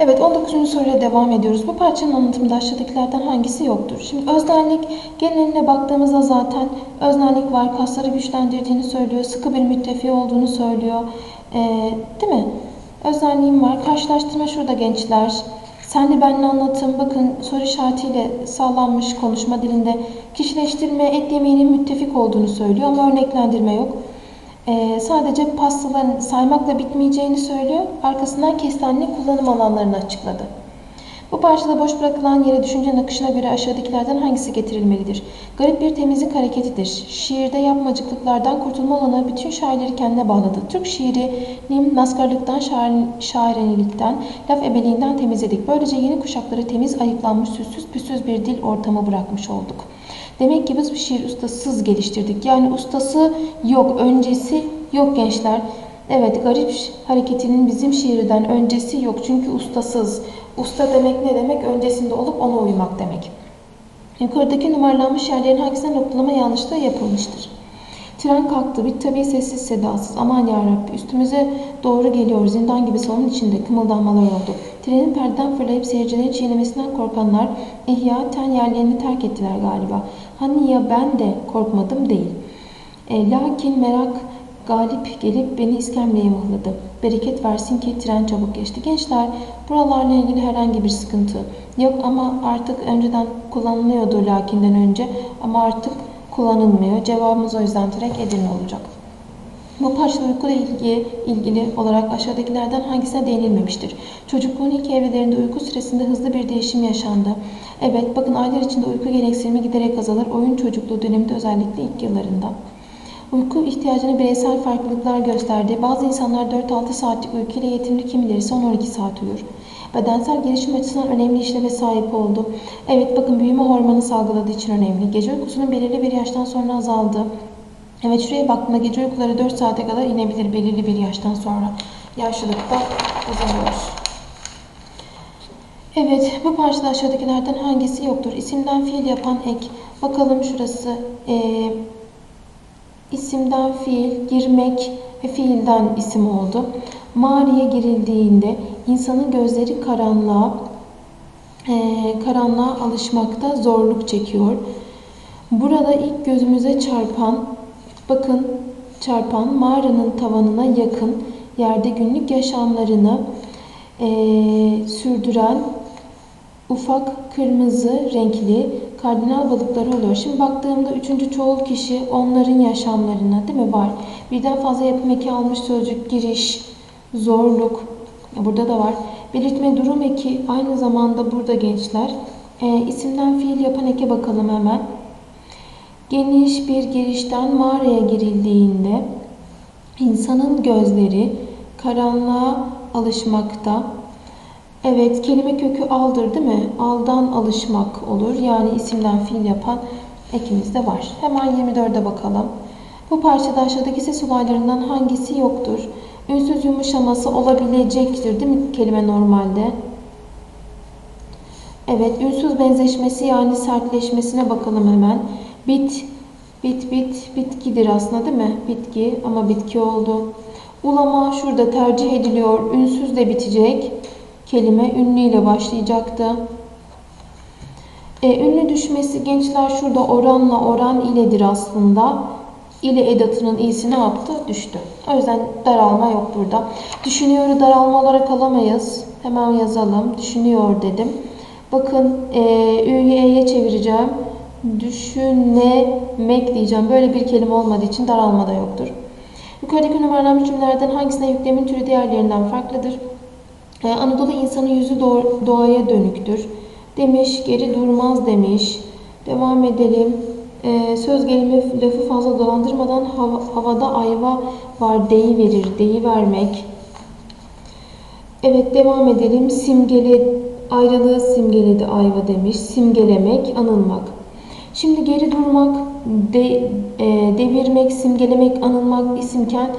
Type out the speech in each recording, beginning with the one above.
Evet 19. soruyla devam ediyoruz. Bu parçanın anlatımında aşağıdakilerden hangisi yoktur? Şimdi öznellik geneline baktığımızda zaten öznellik var. Kasları güçlendirdiğini söylüyor. Sıkı bir müttefi olduğunu söylüyor. Ee, değil mi? Öznelliğim var. Karşılaştırma şurada gençler. Senli benli anlatım bakın soru işaretiyle sağlanmış konuşma dilinde kişileştirme et yemeğinin müttefik olduğunu söylüyor ama örneklendirme yok. Ee, sadece pastaların saymakla bitmeyeceğini söylüyor. Arkasından kestenli kullanım alanlarını açıkladı. Bu parçada boş bırakılan yere düşüncenin akışına göre aşağıdakilerden hangisi getirilmelidir? Garip bir temizlik hareketidir. Şiirde yapmacıklıklardan kurtulma olanağı bütün şairleri kendine bağladı. Türk şiirini maskarlıktan, şair, şairenilikten, laf ebeliğinden temizledik. Böylece yeni kuşakları temiz, ayıklanmış, süssüz püsüz bir dil ortamı bırakmış olduk. Demek ki biz bu şiir ustasız geliştirdik. Yani ustası yok, öncesi yok gençler. Evet, garip hareketinin bizim şiirden öncesi yok. Çünkü ustasız. Usta demek ne demek? Öncesinde olup ona uymak demek. Yukarıdaki numaralanmış yerlerin hangisine noktalama yanlışlığı yapılmıştır? Tren kalktı. Bir tabii sessiz sedasız. Aman yarabbi üstümüze doğru geliyor. Zindan gibi salonun içinde kımıldanmalar oldu. Trenin perdeden fırlayıp seyircilerin çiğnemesinden korkanlar ihyaten yerlerini terk ettiler galiba. Hani ya ben de korkmadım değil. E, lakin merak galip gelip beni iskemleye mıhladı. Bereket versin ki tren çabuk geçti. Gençler buralarla ilgili herhangi bir sıkıntı yok ama artık önceden kullanılıyordu lakinden önce ama artık kullanılmıyor. Cevabımız o yüzden direkt Edirne olacak. Bu parçada uykuyla ilgili, ilgili olarak aşağıdakilerden hangisine değinilmemiştir? Çocukluğun ilk evrelerinde uyku süresinde hızlı bir değişim yaşandı. Evet, bakın aylar içinde uyku gereksinimi giderek azalır. Oyun çocukluğu döneminde özellikle ilk yıllarında. Uyku ihtiyacını bireysel farklılıklar gösterdi. Bazı insanlar 4-6 saatlik uyku ile yetimli, kimileri ise 10-12 saat uyur. Bedensel gelişim açısından önemli işleve sahip oldu. Evet bakın büyüme hormonu salgıladığı için önemli. Gece uykusunun belirli bir yaştan sonra azaldı. Evet şuraya baktığımda gece uykuları 4 saate kadar inebilir belirli bir yaştan sonra. Yaşlılıkta uzanıyor. Evet bu parçada aşağıdakilerden hangisi yoktur? İsimden fiil yapan ek. Bakalım şurası. Ee, isimden fiil, girmek ve fiilden isim oldu. Mağaraya girildiğinde insanın gözleri karanlığa, e, karanlığa alışmakta zorluk çekiyor. Burada ilk gözümüze çarpan, bakın çarpan mağaranın tavanına yakın yerde günlük yaşamlarını e, sürdüren ufak kırmızı renkli kardinal balıkları oluyor. Şimdi baktığımda üçüncü çoğul kişi onların yaşamlarına değil mi var? Birden fazla yapım eki almış sözcük giriş, zorluk burada da var. Belirtme durum eki aynı zamanda burada gençler. E, isimden fiil yapan eke bakalım hemen. Geniş bir girişten mağaraya girildiğinde insanın gözleri karanlığa alışmakta. Evet, kelime kökü aldır değil mi? Aldan alışmak olur. Yani isimden fiil yapan ekimiz de var. Hemen 24'e bakalım. Bu parçada aşağıdaki ses olaylarından hangisi yoktur? Ünsüz yumuşaması olabilecektir değil mi kelime normalde? Evet, ünsüz benzeşmesi yani sertleşmesine bakalım hemen. Bit, bit, bit, bitkidir aslında değil mi? Bitki ama bitki oldu. Ulama şurada tercih ediliyor. Ünsüz de bitecek. Kelime ünlü ile başlayacaktı. E, ünlü düşmesi gençler şurada oranla oran iledir aslında. İle edatının iyisi ne yaptı? Düştü. O yüzden daralma yok burada. Düşünüyor'u daralma olarak alamayız. Hemen yazalım. Düşünüyor dedim. Bakın e, çevireceğim. Düşünemek diyeceğim. Böyle bir kelime olmadığı için daralma da yoktur. Yukarıdaki numaralanmış cümlelerden hangisine yüklemin türü diğerlerinden farklıdır? Ee, Anadolu insanı yüzü doğaya dönüktür. Demiş, geri durmaz demiş. Devam edelim. Ee, söz gelimi lafı fazla dolandırmadan hava, havada ayva var deyi verir, deyi vermek. Evet devam edelim. Simgele, ayrılığı simgeledi ayva demiş. Simgelemek, anılmak. Şimdi geri durmak, de, e, devirmek, simgelemek, anılmak isimken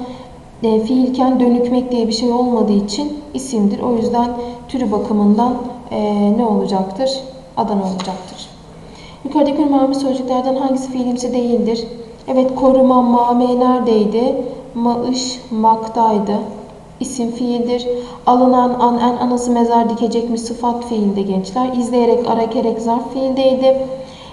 e, fiilken dönükmek diye bir şey olmadığı için isimdir. O yüzden türü bakımından e, ne olacaktır? Adana olacaktır. Yukarıdaki numaralı sözcüklerden hangisi fiilimsi değildir? Evet koruma, mame neredeydi? Maış, maktaydı. isim fiildir. Alınan an en anası mezar dikecek mi sıfat fiilde gençler. İzleyerek ara kerek zarf fiildeydi.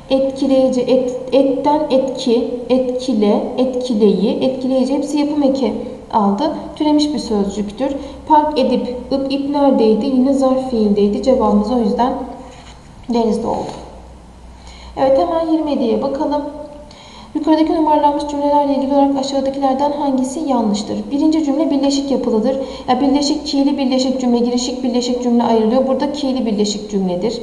Etkileyici, et, etten etki, etkile, etkileyi, etkileyici hepsi yapım eki aldı. Türemiş bir sözcüktür. Park edip, ıp ip neredeydi? Yine zarf fiildeydi. Cevabımız o yüzden denizde oldu. Evet hemen 27'ye bakalım. Yukarıdaki numaralanmış cümlelerle ilgili olarak aşağıdakilerden hangisi yanlıştır? Birinci cümle birleşik yapılıdır. Ya birleşik ki'li birleşik cümle, girişik birleşik cümle ayrılıyor. Burada ki'li birleşik cümledir.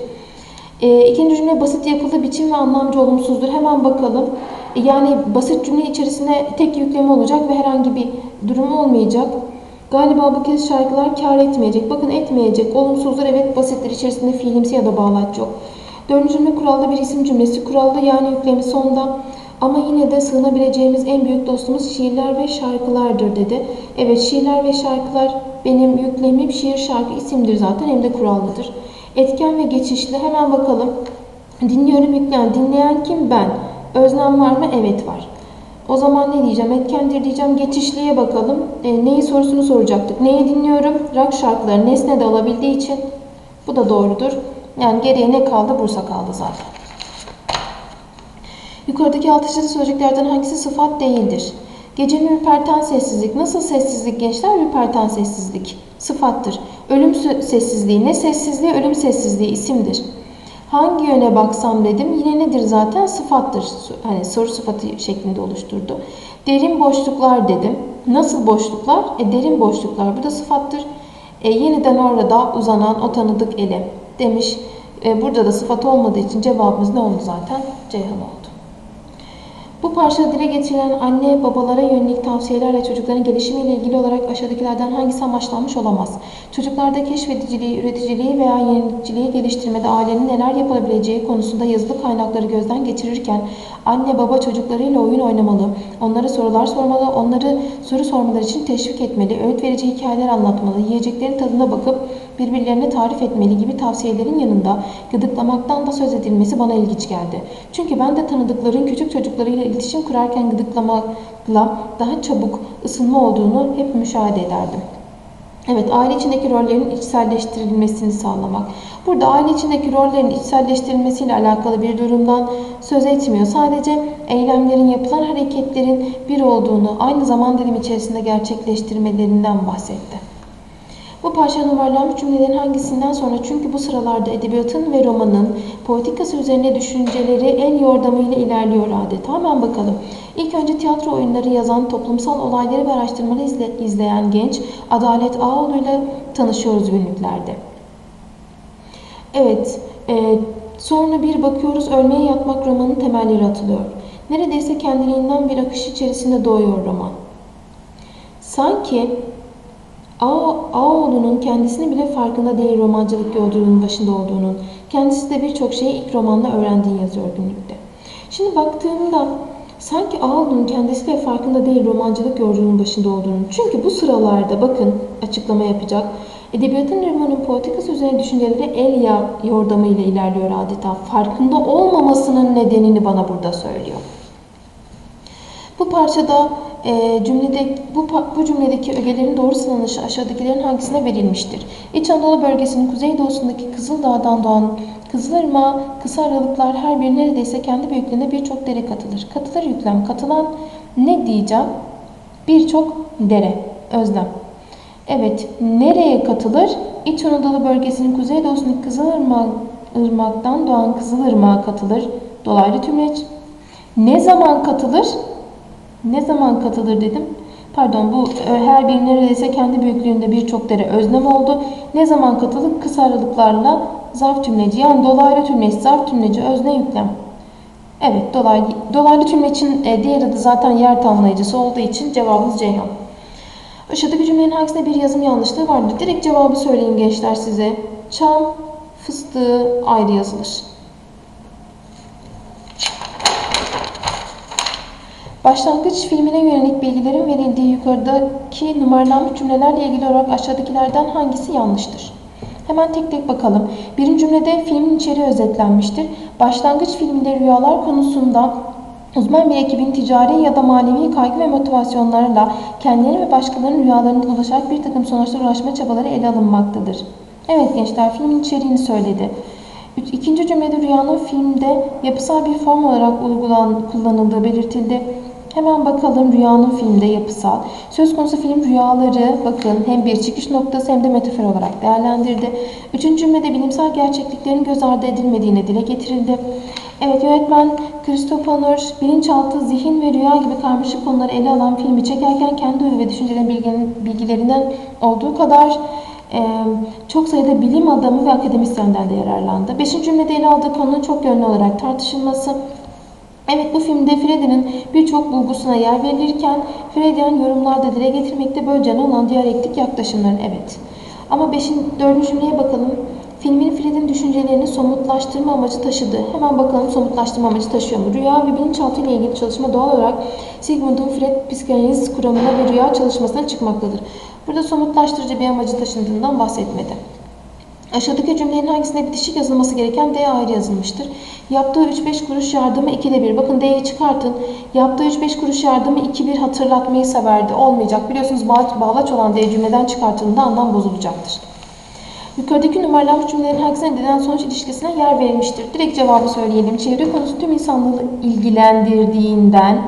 E, ikinci cümle basit yapılı biçim ve anlamcı olumsuzdur. Hemen bakalım. E, yani basit cümle içerisinde tek yükleme olacak ve herhangi bir durum olmayacak. Galiba bu kez şarkılar kar etmeyecek. Bakın etmeyecek. Olumsuzdur evet basittir. İçerisinde fiilimsi ya da bağlaç yok. Dördüncü kurallı bir isim cümlesi. Kurallı yani yüklemi sonda. Ama yine de sığınabileceğimiz en büyük dostumuz şiirler ve şarkılardır dedi. Evet şiirler ve şarkılar benim yüklemim şiir şarkı isimdir zaten hem de kurallıdır. Etken ve geçişli hemen bakalım. Dinliyorum yükleyen. Dinleyen kim? Ben. Özlem var mı? Evet var. O zaman ne diyeceğim? Etkendir diyeceğim. Geçişliye bakalım. E, neyi sorusunu soracaktık. Neyi dinliyorum? Rock şarkıları nesne de alabildiği için bu da doğrudur. Yani geriye ne kaldı? Bursa kaldı zaten. Yukarıdaki altıncı sözcüklerden hangisi sıfat değildir? Gecenin ürperten sessizlik. Nasıl sessizlik gençler? Ürperten sessizlik. Sıfattır. Ölüm sessizliği. Ne sessizliği? Ölüm sessizliği isimdir. Hangi yöne baksam dedim. Yine nedir zaten? Sıfattır. Hani soru sıfatı şeklinde oluşturdu. Derin boşluklar dedim. Nasıl boşluklar? E, derin boşluklar. Bu da sıfattır. E, yeniden orada uzanan o tanıdık ele demiş. E, burada da sıfat olmadığı için cevabımız ne oldu zaten? Ceyhan oldu. Bu parçada dile getirilen anne babalara yönelik tavsiyelerle çocukların gelişimiyle ilgili olarak aşağıdakilerden hangisi amaçlanmış olamaz? Çocuklarda keşfediciliği, üreticiliği veya yenilikçiliği geliştirmede ailenin neler yapabileceği konusunda yazılı kaynakları gözden geçirirken anne baba çocuklarıyla oyun oynamalı, onlara sorular sormalı, onları soru sormaları için teşvik etmeli, öğüt verici hikayeler anlatmalı, yiyeceklerin tadına bakıp birbirlerine tarif etmeli gibi tavsiyelerin yanında gıdıklamaktan da söz edilmesi bana ilginç geldi. Çünkü ben de tanıdıkların küçük çocuklarıyla iletişim kurarken gıdıklamakla daha çabuk ısınma olduğunu hep müşahede ederdim. Evet, aile içindeki rollerin içselleştirilmesini sağlamak. Burada aile içindeki rollerin içselleştirilmesiyle alakalı bir durumdan söz etmiyor. Sadece eylemlerin, yapılan hareketlerin bir olduğunu, aynı zaman dilimi içerisinde gerçekleştirmelerinden bahsetti. Bu parça numaralanmış cümlelerin hangisinden sonra çünkü bu sıralarda edebiyatın ve romanın politikası üzerine düşünceleri el yordamıyla ilerliyor adeta. Hemen bakalım. İlk önce tiyatro oyunları yazan, toplumsal olayları ve araştırmaları izle, izleyen genç Adalet Ağoğlu ile tanışıyoruz günlüklerde. Evet, e, sonra bir bakıyoruz ölmeye yatmak romanın temelleri atılıyor. Neredeyse kendiliğinden bir akış içerisinde doğuyor roman. Sanki Ağoğlu'nun kendisini bile farkında değil romancılık yolculuğunun başında olduğunun. Kendisi de birçok şeyi ilk romanla öğrendiğini yazıyor günlükte. Şimdi baktığımda sanki Ağoğlu'nun kendisi bile farkında değil romancılık yolculuğunun başında olduğunun. Çünkü bu sıralarda bakın açıklama yapacak. Edebiyatın romanın politikası üzerine düşünceleri el yordamıyla ilerliyor adeta. Farkında olmamasının nedenini bana burada söylüyor. Bu parçada e, cümlede bu, bu cümledeki ögelerin doğru sınanışı aşağıdakilerin hangisine verilmiştir? İç Anadolu bölgesinin kuzeydoğusundaki Kızıldağ'dan doğan Kızılırmağı kısa aralıklar her bir neredeyse kendi büyüklüğünde birçok dere katılır. Katılır yüklem. Katılan ne diyeceğim? Birçok dere. Özlem. Evet. Nereye katılır? İç Anadolu bölgesinin kuzeydoğusundaki Kızılırmak ırmaktan doğan Kızılırmağa katılır. Dolaylı tümleç. Ne zaman katılır? Ne zaman katılır dedim. Pardon bu e, her bir neredeyse kendi büyüklüğünde birçok dere özlem oldu. Ne zaman katılır? Kısa aralıklarla zarf tümleci yani dolaylı tümleç zarf tümleci özne yüklem. Evet dolaylı, dolaylı tümleçin e, diğer adı zaten yer tamlayıcısı olduğu için cevabımız Ceyhan. Aşağıdaki cümlenin hangisinde bir yazım yanlışlığı vardır? Direkt cevabı söyleyeyim gençler size. Çam fıstığı ayrı yazılır. Başlangıç filmine yönelik bilgilerin verildiği yukarıdaki numaralanmış cümlelerle ilgili olarak aşağıdakilerden hangisi yanlıştır? Hemen tek tek bakalım. Birinci cümlede filmin içeriği özetlenmiştir. Başlangıç filminde rüyalar konusunda Uzman bir ekibin ticari ya da manevi kaygı ve motivasyonlarla kendileri ve başkalarının rüyalarına ulaşarak bir takım sonuçlara ulaşma çabaları ele alınmaktadır. Evet gençler filmin içeriğini söyledi. İkinci cümlede rüyanın filmde yapısal bir form olarak uygulan, kullanıldığı belirtildi. Hemen bakalım rüyanın filmde yapısal. Söz konusu film rüyaları bakın hem bir çıkış noktası hem de metafor olarak değerlendirdi. Üçüncü cümlede bilimsel gerçekliklerin göz ardı edilmediğine dile getirildi. Evet yönetmen Christopher bilinçaltı, zihin ve rüya gibi karmaşık konuları ele alan filmi çekerken kendi huyu ve düşüncelerin bilgilerinden olduğu kadar çok sayıda bilim adamı ve akademisyenden de yararlandı. Beşinci cümlede ele aldığı konunun çok yönlü olarak tartışılması. Evet bu filmde Freddy'nin birçok bulgusuna yer verilirken Freudian yorumlarda dile getirmekte böylece olan diyalektik yaklaşımların evet. Ama beşin, dördüncü cümleye bakalım. Filmin Fred'in düşüncelerini somutlaştırma amacı taşıdı. Hemen bakalım somutlaştırma amacı taşıyor mu? Rüya ve bilinçaltı ile ilgili çalışma doğal olarak Sigmund'un Fred psikanaliz kuramına ve rüya çalışmasına çıkmaktadır. Burada somutlaştırıcı bir amacı taşındığından bahsetmedi. Aşağıdaki cümlenin hangisinde bitişik yazılması gereken D ayrı yazılmıştır. Yaptığı 3-5 kuruş yardımı 2'de 1. Bakın D'yi çıkartın. Yaptığı 3-5 kuruş yardımı 2-1 hatırlatmayı severdi. Olmayacak. Biliyorsunuz bağ- bağlaç olan D cümleden çıkartıldığında anlam bozulacaktır. Yukarıdaki numaralanmış cümlelerin hangisine neden sonuç ilişkisine yer verilmiştir? Direkt cevabı söyleyelim. Çevre konusu tüm insanlığı ilgilendirdiğinden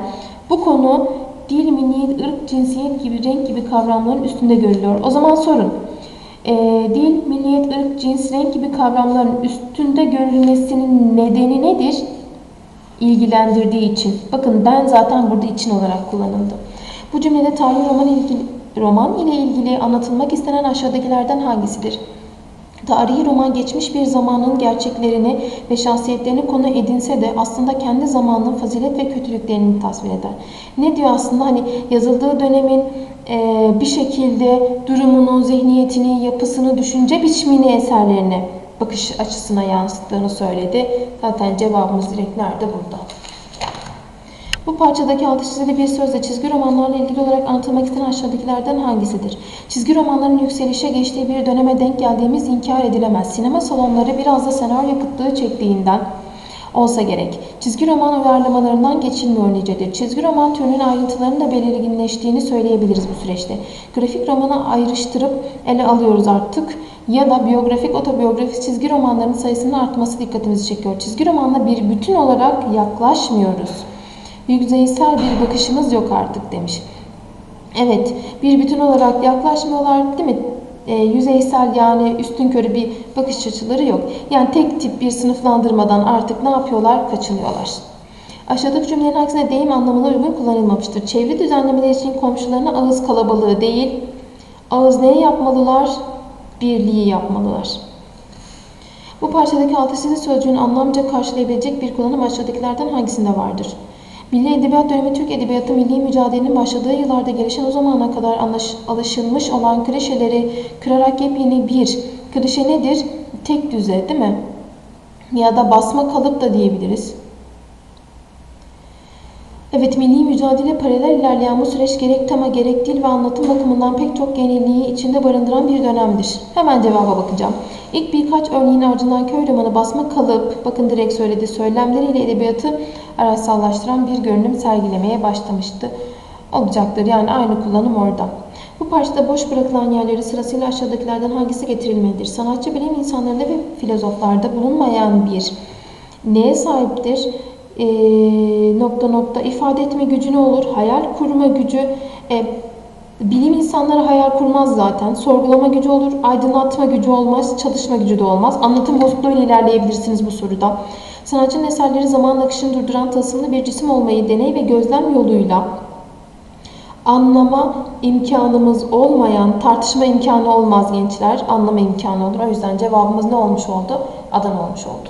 bu konu dil, milliyet, ırk, cinsiyet gibi renk gibi kavramların üstünde görülüyor. O zaman sorun. Ee, dil, milliyet, ırk, cins, renk gibi kavramların üstünde görülmesinin nedeni nedir? İlgilendirdiği için. Bakın den zaten burada için olarak kullanıldı. Bu cümlede tarihi roman, ilgili, roman ile ilgili anlatılmak istenen aşağıdakilerden hangisidir? Tarihi roman geçmiş bir zamanın gerçeklerini ve şahsiyetlerini konu edinse de aslında kendi zamanının fazilet ve kötülüklerini tasvir eder. Ne diyor aslında hani yazıldığı dönemin e, bir şekilde durumunu, zihniyetini, yapısını, düşünce biçimini eserlerine bakış açısına yansıttığını söyledi. Zaten cevabımız direkt nerede burada. Bu parçadaki altı çizili bir sözle çizgi romanlarla ilgili olarak anlatılmak istenen aşağıdakilerden hangisidir? Çizgi romanların yükselişe geçtiği bir döneme denk geldiğimiz inkar edilemez. Sinema salonları biraz da senaryo kıtlığı çektiğinden olsa gerek. Çizgi roman uyarlamalarından geçilmiyor nicedir. Çizgi roman türünün ayrıntılarının da belirginleştiğini söyleyebiliriz bu süreçte. Grafik romanı ayrıştırıp ele alıyoruz artık ya da biyografik, otobiyografik çizgi romanların sayısının artması dikkatimizi çekiyor. Çizgi romanla bir bütün olarak yaklaşmıyoruz. Yüzeysel bir bakışımız yok artık demiş. Evet, bir bütün olarak yaklaşmıyorlar değil mi? E, yüzeysel yani üstün körü bir bakış açıları yok. Yani tek tip bir sınıflandırmadan artık ne yapıyorlar? Kaçınıyorlar. Aşağıdaki cümlelerin hangisine deyim anlamına uygun kullanılmamıştır? Çevre düzenlemeleri için komşularına ağız kalabalığı değil, ağız neyi yapmalılar? Birliği yapmalılar. Bu parçadaki altı sözcüğün anlamca karşılayabilecek bir kullanım aşağıdakilerden hangisinde vardır? Milli Edebiyat dönemi Türk Edebiyatı milli mücadelenin başladığı yıllarda gelişen o zamana kadar alışılmış olan klişeleri kırarak yepyeni bir klişe nedir? Tek düze değil mi? Ya da basma kalıp da diyebiliriz. Evet, milli mücadele paralel ilerleyen bu süreç gerek tema gerek dil ve anlatım bakımından pek çok yeniliği içinde barındıran bir dönemdir. Hemen cevaba bakacağım. İlk birkaç örneğin ardından köy romanı basma kalıp, bakın direkt söyledi, söylemleriyle edebiyatı araçsallaştıran bir görünüm sergilemeye başlamıştı. Olacaktır yani aynı kullanım orada. Bu parçada boş bırakılan yerleri sırasıyla aşağıdakilerden hangisi getirilmelidir? Sanatçı bilim insanlarında ve filozoflarda bulunmayan bir neye sahiptir? Ee, nokta nokta ifade etme gücü ne olur? Hayal kurma gücü. E, bilim insanları hayal kurmaz zaten. Sorgulama gücü olur, aydınlatma gücü olmaz, çalışma gücü de olmaz. Anlatım bozukluğuyla ilerleyebilirsiniz bu soruda. Sanatçının eserleri zaman akışını durduran tılsımlı bir cisim olmayı deney ve gözlem yoluyla anlama imkanımız olmayan, tartışma imkanı olmaz gençler. Anlama imkanı olur. O yüzden cevabımız ne olmuş oldu? Adana olmuş oldu.